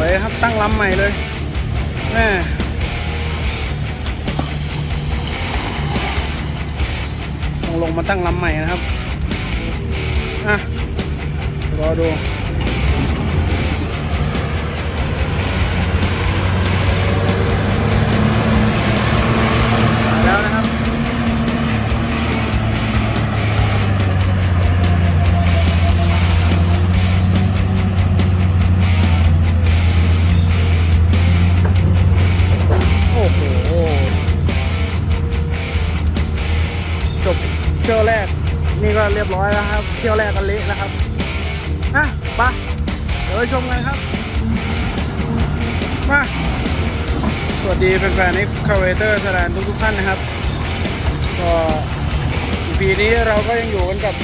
วยครับตั้งลำใหม่เลยแม่ต้องลงมาตั้งลำใหม่นะครับอะรอดู เที่ยวแรกก็เละแล้วครับ อะไปะเดี๋ยวไปชมกันครับ มา สวัสดีแฟนๆ Excavator Thailand ทุกๆท่านนะครับ ก็ปีนี้เราก็ยังอยู่กันกับ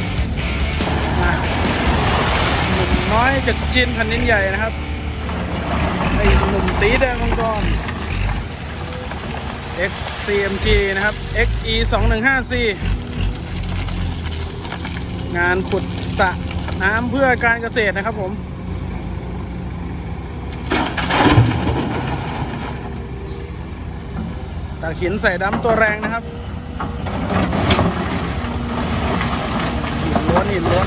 หนุ่มน้อยจากจีนแผ่นดินใหญ่นะครับ ไอหนุ่มตีแดงมังกร XCMG นะครับ XE 2 1 5 4 งานขุดสระน้ำเพื่อการเกษตรนะครับผมตักหินใส่ดำตัวแรงนะครับหินล้วนหินล้วน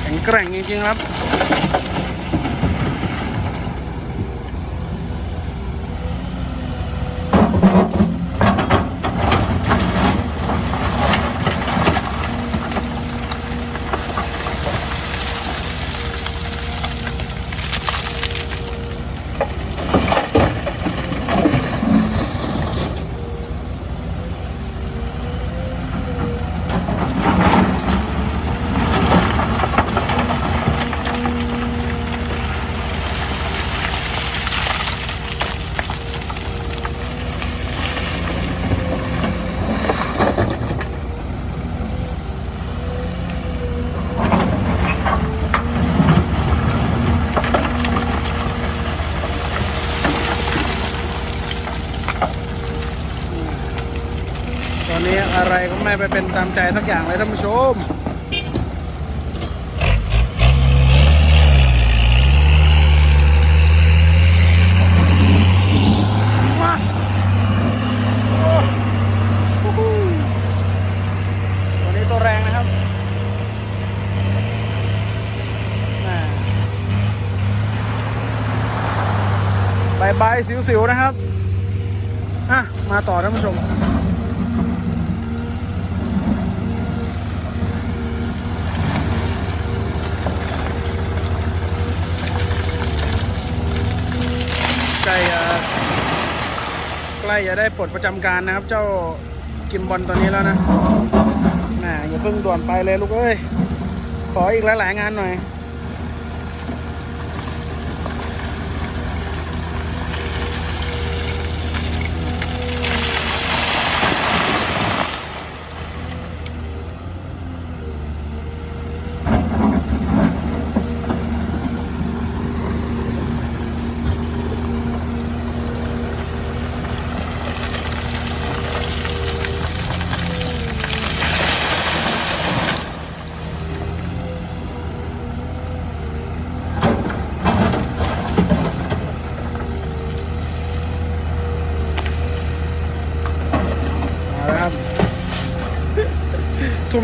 แข็งแกร่งจริงๆครับ ต อนนี้อะไรก็ไม่ไปเป็นตามใจสักอย่างเลยท่านผู้ชมมาโอ้ฮู้ฮู้ตัวนี้ตัวแรงนะครับบายบายสิวๆนะครับ อะ มาต่อท่านผู้ชม ใกล้จะใกล้จะได้ปลดประจำการนะครับ เจ้ากิมบอลตัวนี้แล้วนะแหมอย่าเพิ่งด่วนไปเลยลูกเอ้ย ขออีกหลายๆงานหน่อย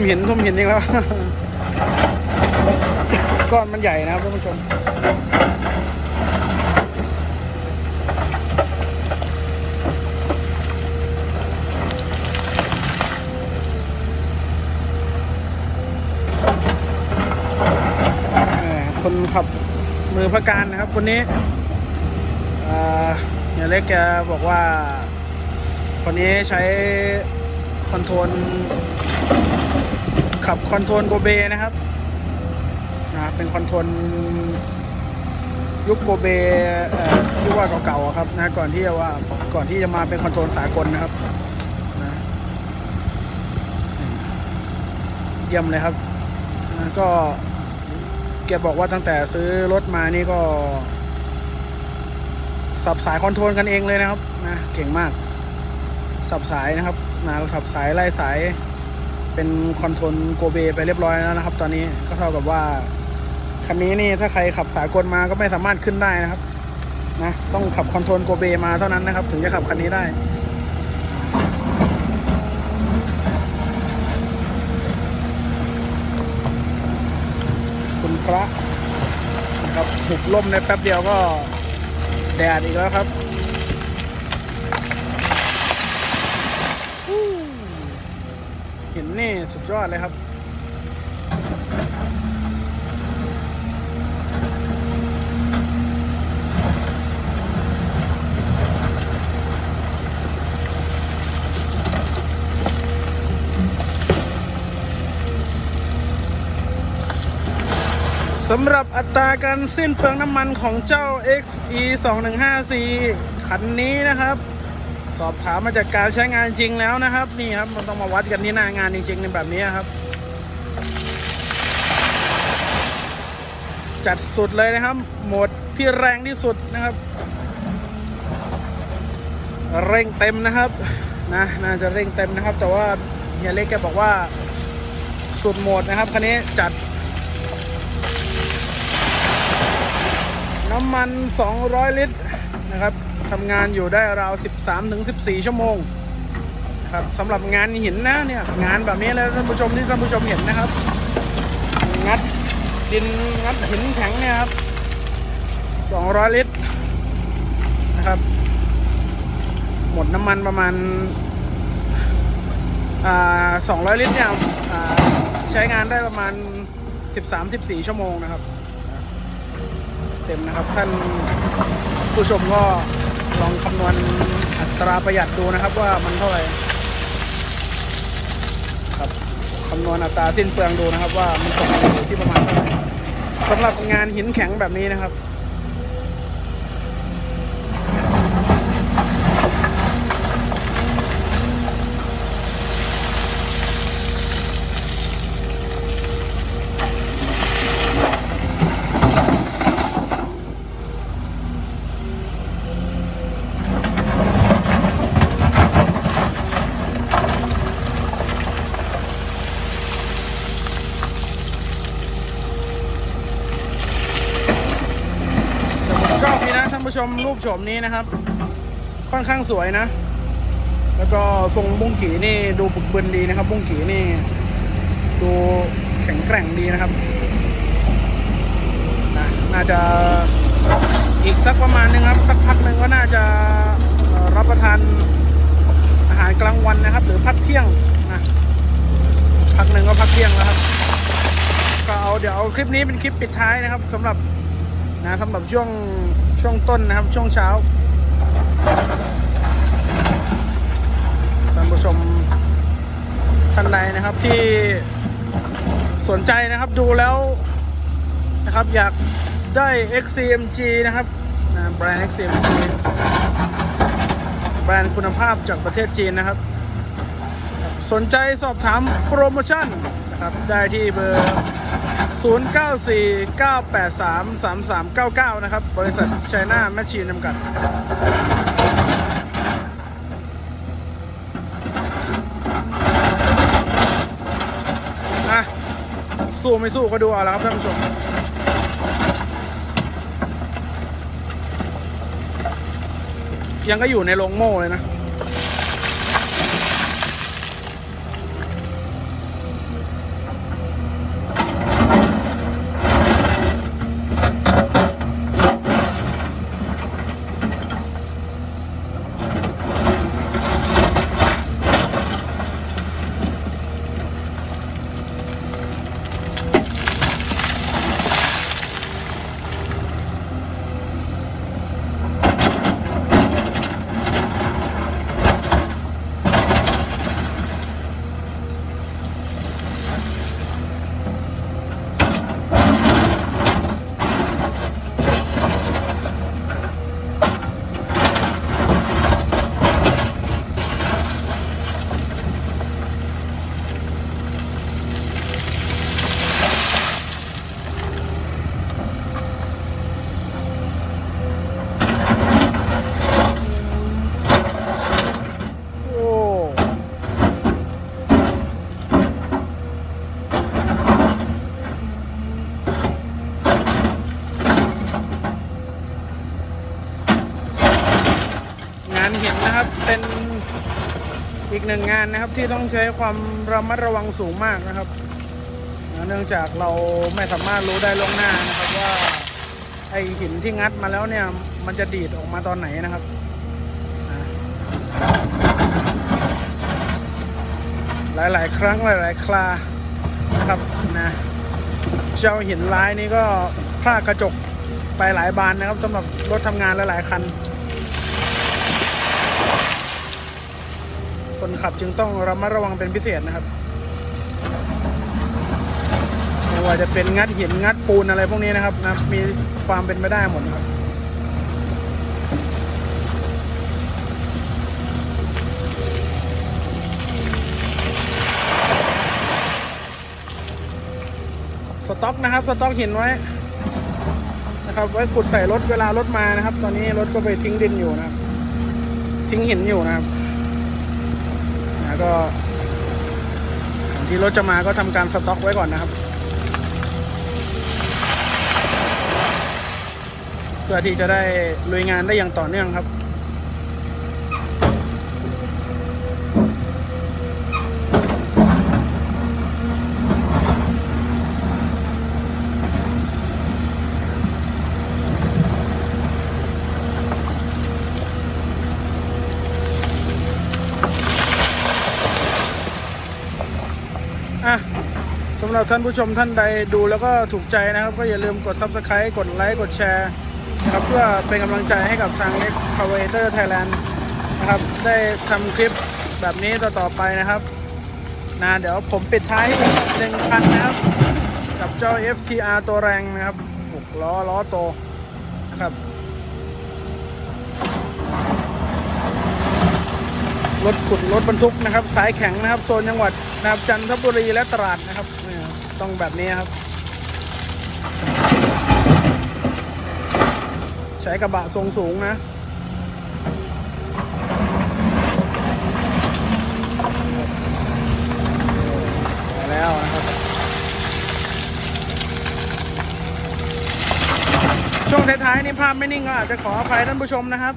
มหินทุ่มหินอีกแล้ว ก้อนมันใหญ่นะครับท่านผู้ชมคนขับมือพระการนะครับคนนี้อ่าเฮียเล็กแกบอกว่าคนนี้ใช้คอนโทรล ขับคอนโทรลโกเบนะครับนะเป็นคอนโทรลยุคโกเบที่ว่าเก่าๆครับนะก่อนที่จะว่าก่อนที่จะมาเป็นคอนโทรลสากลนะครับนะเยี่ยมเลยครับนะก็แกบอกว่าตั้งแต่ซื้อรถมานี่ก็ สับสายคอนโทรลกันเองเลยนะครับนะเก่งมาก สับสายนะครับนะสับสายไล่สาย เป็นคอนโทรลโกเบไปเรียบร้อยแล้วนะครับ ตอนนี้ก็เท่ากับว่าคันนี้นี่ถ้าใครขับสากลมาก็ไม่สามารถขึ้นได้นะครับนะต้องขับคอนโทรลโกเบมาเท่านั้นนะครับ ถึงจะขับคันนี้ได้คุณพระนะครับหุบล่มในแป๊บเดียวก็แดดอีกแล้วครับฮู้เห็นนี่สุด ยอดเลยครับ สำหรับอัตราการสิ้นเปลืองน้ำมันของเจ้า XE 2 1 5 4คันนี้นะครับ สอบถามมาจากการใช้งานจริงแล้วนะครับ นี่ครับมันต้องมาวัดกันที่หน้างานจริงๆในแบบนี้ครับ จัดสุดเลยนะครับ โหมดที่แรงที่สุดนะครับ เร่งเต็มนะครับนะน่าจะเร่งเต็มนะครับ แต่ว่าเฮียเล็กแกบอกว่าสุดโหมดนะครับคันนี้จัด น้ำมัน 200 ลิตรนะครับ ทำงานอยู่ได้ราว 13-14 ชั่วโมงครับสำหรับงานหินนะเนี่ยงานแบบนี้เลยท่านผู้ชมที่ท่านผู้ชมเห็นนะครับ งัดดินงัดหินแข็งเนี่ยครับ 200 ลิตรนะครับ หมดน้ำมันประมาณอ่า200 ลิตรเนี่ยใช้งานได้ประมาณ 13-14 ชั่วโมงนะครับ เต็มนะครับท่านผู้ชมก็ ลองคำนวณอัตราประหยัดดูนะครับว่ามันเท่าไหร่ครับคำนวณอัตราสิ้นเปลืองดูนะครับ ว่ามันตกอยู่ที่ประมาณเท่าไหร่สำหรับงานหินแข็งแบบนี้นะครับ แต่ผมชอบนี่นะท่านผู้ ชมรูปโฉมนี้นะครับ ค่อนข้างสวยนะ แล้วก็ทรงบุ้งกีนี่ดูบึกบึนดีนะครับ บุ้งกีนี่ ดูแข็งแกร่งดีนะครับนะน่าจะอีกสักประมาณนึงครับ สักพักหนึ่งก็น่าจะรับประทานอาหารกลางวันนะครับ หรือพักเที่ยงนะพักหนึ่งก็พักเที่ยงแล้วครับก็เอาเดี๋ยวเอาคลิปนี้เป็นคลิปปิดท้ายนะครับสำหรับนะสำหรับช่วง ช่วงต้นนะครับช่วงเช้าท่านผู้ชมท่านใดนะครับที่สนใจนะครับดูแล้วนะครับอยากได้ XCMG นะครับแบรนด์ XCMG แบรนด์คุณภาพจากประเทศจีนนะครับ สนใจสอบถามโปรโมชั่นนะครับได้ที่เบอร์ 0949833399 นะครับ บริษัทไชน่าแมชชีนจำกัด อะ สู้ไม่สู้ก็ดูเอาแล้วครับท่านผู้ชมยังก็อยู่ในโรงโม่เลยนะ หนึ่งงานนะครับที่ต้องใช้ความระมัดระวังสูงมากนะครับ เนื่องจากเราไม่สามารถรู้ได้ล่วงหน้านะครับว่าไอหินที่งัดมาแล้วเนี่ย มันจะดีดออกมาตอนไหนนะครับอ่าหลายๆ ครั้งหลาย ๆครานะครับนะเจ้าหินร้ายนี่ก็พลากกระจกไปหลายบานนะครับสำหรับรถทำงานหลาย ๆ คัน คนขับจึงต้องระมัดระวังเป็นพิเศษนะครับไม่ว่าจะเป็นงัดหินงัดปูนอะไรพวกนี้นะครับนะมีความเป็นไปได้หมดนะครับสต็อกนะครับสต็อกหินไว้นะครับ ไว้ขุดใส่รถเวลารถมานะครับ ตอนนี้รถก็ไปทิ้งดินอยู่นะครับ ทิ้งหินอยู่นะครับนะ ก็ก่อนที่รถจะมาก็ทำการสต็อกไว้ก่อนนะครับ เพื่อที่จะได้ลุยงานได้อย่างต่อเนื่องครับำหรับท่านผู้ชมท่านใดดูแล้วก็ถูกใจนะครับ ก็อย่าลืมกด Subscribe กดไลค์กดแชร์นะครับเพื่อเป็นกำลังใจให้กับทาง Excavator Thailand นะครับได้ทำคลิปแบบนี้ต่อๆไปนะครับนะเดี๋ยวผมปิดท้ายอีกหนึ่งคันนะครับ กับเจ้า FTR ตัวแรงนะครับ6ล้อล้อโตนะครับรถขุดรถบรรทุกนะครับ สายแข็งนะครับ โซนจังหวัดนะครับจันทบุรีและตราดนะครับ ต้องแบบนี้ครับ ใช้กระบะทรงสูงนะแล้วนะครับ ช่วงท้ายๆนี่ภาพไม่นิ่งก็อาจจะขออภัยท่านผู้ชมนะครับ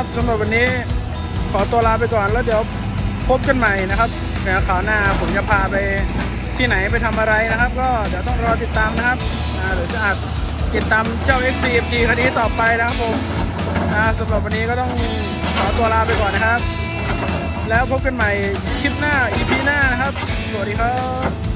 นะครับสำหรับวันนี้ขอตัวลาไปก่อนแล้วเดี๋ยวพบกันใหม่นะครับในข่าวหน้าผมจะพาไปที่ไหนไปทำอะไรนะครับ ก็เดี๋ยวต้องรอติดตามนะครับอ่าเดี๋ยวจะอาจติดตามเจ้า XCFG คันนี้ต่อไปนะครับผมอ่าสำหรับวันนี้ก็ต้องขอตัวลาไปก่อนนะครับ แล้วพบกันใหม่คลิปหน้า EP หน้านะครับ สวัสดีครับ